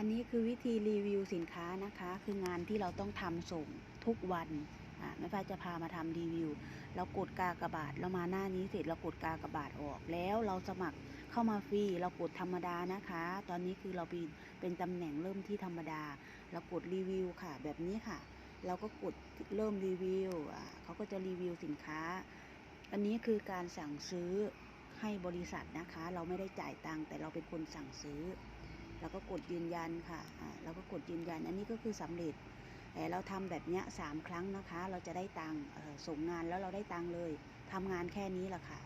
อันนี้คือวิธีรีวิวสินค้านะคะ คืองานที่เราต้องทำส่งทุกวันอ่าแม่ฟ้าจะพามาทำรีวิว เรากดกากระบาทเรามาหน้านี้เสร็จเรากดกากระบาทออกแล้วเราสมัครเข้ามาฟรีเรากดธรรมดานะคะ ตอนนี้คือเราเป็นเป็นตำแหน่งเริ่มที่ธรรมดา เรากดรีวิวค่ะ แบบนี้ค่ะ เราก็กดเริ่มรีวิวอ่าเขาก็จะรีวิวสินค้า อันนี้คือการสั่งซื้อให้บริษัทนะคะ เราไม่ได้จ่ายตังค์แต่เราเป็นคนสั่งซื้อ แล้วก็กดยืนยันค่ะอ่าแล้วก็กดยืนยัน อันนี้ก็คือสำเร็จแต่เราทำแบบนี้สามครั้งนะคะ เราจะได้ตังค์ส่งงานแล้วเราได้ตังค์เลยทำงานแค่นี้แหละค่ะ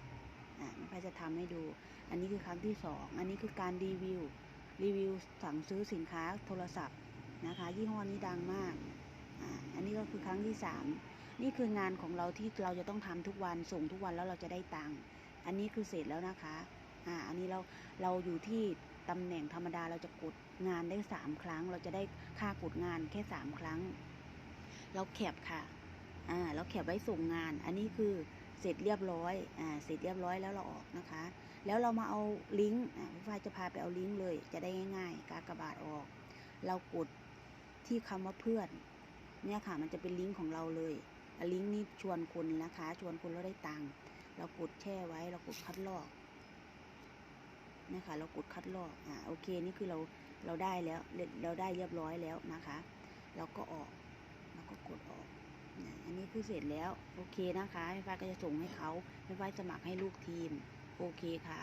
อ่าน้องพายจะทำให้ดู อันนี้คือครั้งที่สองอันนี้คือการรีวิวรีวิวสั่งซื้อสินค้าโทรศัพท์นะคะ ยี่ห้อนี้ดังมากอ่าอันนี้ก็คือครั้งที่สามนี่คืองานของเราที่เราจะต้องทำทุกวันส่งทุกวันแล้วเราจะได้ตังค์อันนี้คือเสร็จแล้วนะคะอ่าอันนี้เราเราอยู่ที่ ตำแหน่งธรรมดาเราจะกดงานได้สามครั้ง เราจะได้ค่ากดงานแค่สามครั้ง เราแคปค่ะ อ่า เราแคปไว้ส่งงาน อันนี้คือเสร็จเรียบร้อย อ่า เสร็จเรียบร้อยแล้วเราออกนะคะ แล้วเรามาเอาลิงก์อ่าพี่ฝ้าจะพาไปเอาลิงก์เลย จะได้ง่ายๆ กากบาทออก เรากดที่คำว่าเพื่อน เนี่ยค่ะ มันจะเป็นลิงก์ของเราเลย ลิงก์นี้ชวนคนนะคะ ชวนคนแล้วได้ตังค์ เรากดแช่ไว้ เรากดคัดลอก นะคะเรากดคัดลอกอ่าโอเคนี่คือเราเราได้แล้วเราได้เรียบร้อยแล้วนะคะ เราก็ออกเราก็กดออกนะอันนี้คือเสร็จแล้วโอเคนะคะพี่ฟ้าก็จะส่งให้เขาพี่ฟ้าสมัครให้ลูกทีมโอเคค่ะ